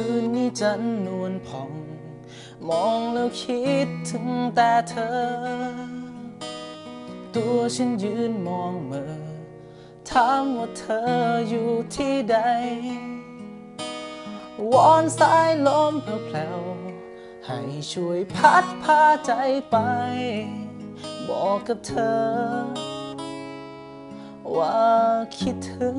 คืนนี้จันนวลผ่อง มองแล้วคิดถึงแต่เธอ ตัวฉันยืนมองเมือถามว่าเธออยู่ที่ใด วอนสายลมแผ่วๆให้ช่วยพัดพาใจไป บอกกับเธอ ว่าคิดถึง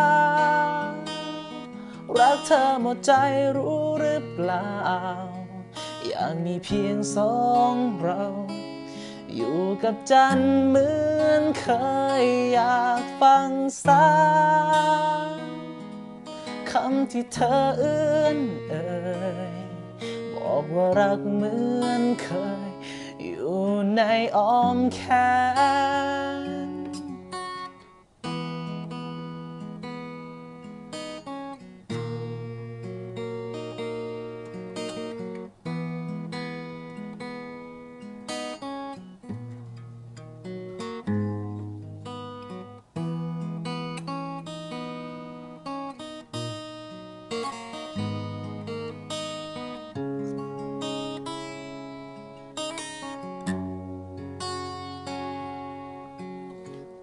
เธอหมดใจรู้หรือเปล่า อยากมีเพียงสองเรา อยู่กับจันเหมือนเคยอยากฟังซ้ำคำที่เธอเอื้อนเอ่ยบอกว่ารักเหมือนเคย อยู่ในอ้อมแขน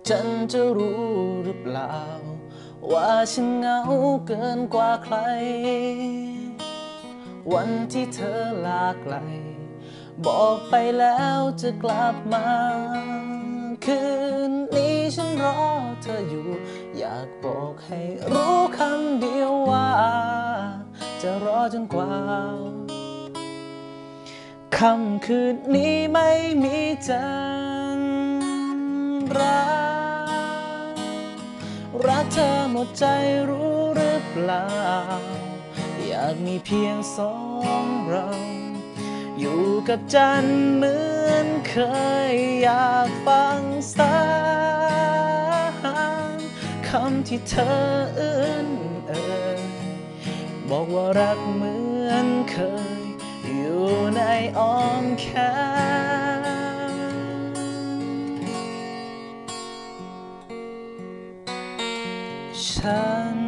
จันจะรู้หรือเปล่า ว่าฉันเหงาเกินกว่าใคร วันที่เธอลาไกล บอกไปแล้วจะกลับมา คืนนี้ฉันรอเธออยู่ อยากบอกให้รู้คำเดียวว่า จะรอจนกว่าค่ำคืนนี้ไม่มีจันท เธอหมดใจรู้หรือเปล่า อยากมีเพียงสองเรา อยู่กับจันเหมือนเคยอยากฟังซ้ำคำที่เธอเอื้อนเอ่ยบอกว่ารักเหมือนเคย อยู่ในอ้อมแขน ฉัน